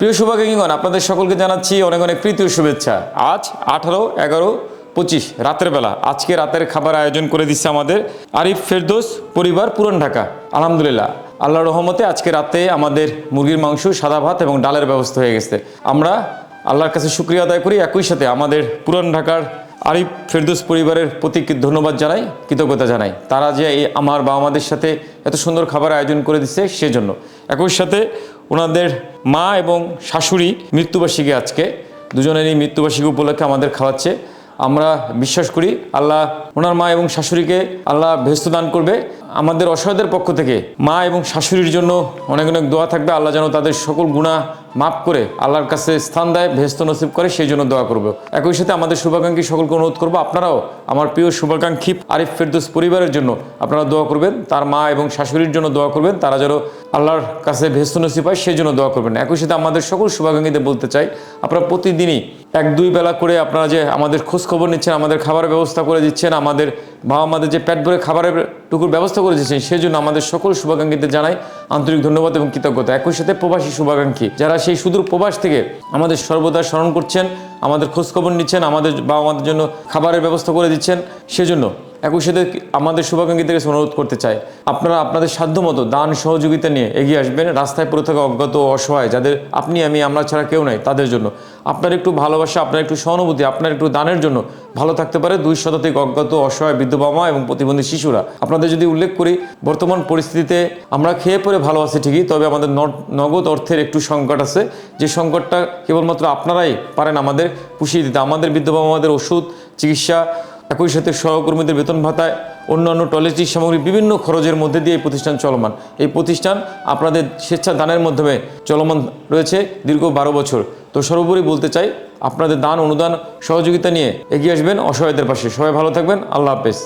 প্রিয় শুভাকাঙ্ক্ষীগণ আপনাদের সকলকে জানাচ্ছি অনেক অনেক প্রীতি ও শুভেচ্ছা। আজ আঠারো, এগারো, পঁচিশ, রাতের বেলা, আজকে রাতের খাবার আয়োজন করে দিচ্ছে আমাদের আরিফ ফেরদোস, পরিবার পুরান ঢাকা। আলহামদুলিল্লাহ আল্লাহ রহমতে আজকে রাতে আমাদের মুরগির মাংস, সাদা ভাত এবং ডালের ব্যবস্থা হয়ে গেছে। আমরা আল্লাহর কাছে শুক্রিয়া আদায় করি, একই সাথে আমাদের পুরান ঢাকার আরিফ ফেরদৌস পরিবারের প্রতি ধন্যবাদ জানাই, কৃতজ্ঞতা জানাই। তারা যে আমার বা আমাদের সাথে এত সুন্দর খাবার আয়োজন করে দিচ্ছে, সেজন্য। একই সাথে ওনাদের মা এবং শাশুড়ি মৃত্যুবার্ষিকী আজকে। দুজনেরই মৃত্যুবার্ষিকী উপলক্ষে আমাদের খাওয়াচ্ছে। আমরা বিশ্বাস করি আল্লাহ ওনার মা এবং শাশুড়িকে আল্লাহ ভেস্ত দান করবে। আমাদের অসহায়দের পক্ষ থেকে মা এবং শাশুড়ির জন্য অনেক অনেক দোয়া থাকবে। আল্লাহ যেন তাদের সকল গুণা মাফ করে আল্লাহর কাছে স্থান দেয়, ভেস্ত নসিব করে, সেই জন্য দোয়া করব। একই সাথে আমাদের শুভাকাঙ্ক্ষী সকলকে অনুরোধ করব, আপনারাও আমার প্রিয় শুভাকাঙ্ক্ষী আরিফ ফেরদৌস পরিবারের জন্য আপনারা দোয়া করবেন। তার মা এবং শাশুড়ির জন্য দোয়া করবেন। তারা যেন আল্লাহর কাছে ভেস্ত নসিব হয় সেই জন্য দোয়া করবেন একই সাথে আমাদের সকল শুভাকাঙ্ক্ষীদের বলতে চাই, আপনারা প্রতিদিনই এক দুই বেলা করে আপনারা যে আমাদের খোঁজখবর নিচ্ছেন, আমাদের খাবারের ব্যবস্থা করে দিচ্ছেন, আমাদের বাবা আমাদের যে পেট ভরে খাবারের টুকুর ব্যবস্থা করে দিচ্ছেন সেই জন্য আমাদের সকল শুভাকাঙ্ক্ষীদের জানাই আন্তরিক ধন্যবাদ এবং কৃতজ্ঞতা। একই সাথে প্রবাসী শুভাকাঙ্ক্ষী, যারা সেই সুদূর প্রবাস থেকে আমাদের সর্বদা স্মরণ করছেন, আমাদের খোঁজখবর নিচ্ছেন, আমাদের বাবা আমাদের জন্য খাবারের ব্যবস্থা করে দিচ্ছেন, সেজন্য একই সাথে আমাদের শুভাকাঙ্ক্ষীদের কাছে অনুরোধ করতে চাই। আপনারা আপনাদের সাধ্যমতো দান সহযোগিতা নিয়ে এগিয়ে আসবেন, রাস্তায় পড়ে থাকা অজ্ঞাত অসহায়, যাদের আপনি, আমি, আমরা ছাড়া কেউ নাই, তাদের জন্য। আপনার একটু ভালোবাসা, আপনার একটু সহানুভূতি, আপনার একটু দানের জন্য ভালো থাকতে পারে দুই শতাধিক অজ্ঞাত, অসহায়, বৃদ্ধ বাবা এবং প্রতিবন্ধী শিশুরা। আপনাদের যদি উল্লেখ করি, বর্তমান পরিস্থিতিতে আমরা খেয়ে পরে ভালো আছি ঠিকই, তবে আমাদের নগদ অর্থের একটু সংকট আছে। যে সংকটটা কেবলমাত্র আপনারাই পারেন আমাদের পুষিয়ে দিতে। আমাদের বৃদ্ধ বাবা মাদের ওষুধ, চিকিৎসা একই সাথে সহকর্মীদের বেতন ভাতায় অন্যান্য টয়লেট্রি সামগ্রী বিভিন্ন খরচের মধ্যে দিয়ে এই প্রতিষ্ঠান চলমান। এই প্রতিষ্ঠান আপনাদের স্বেচ্ছা দানের মাধ্যমে চলমান রয়েছে দীর্ঘ বারো বছর। তো সর্বোপরি বলতে চাই, আপনাদের দান, অনুদান, সহযোগিতা নিয়ে এগিয়ে আসবেন। অসহায়দের পাশে। সবাই ভালো থাকবেন। আল্লাহ হাফেজ।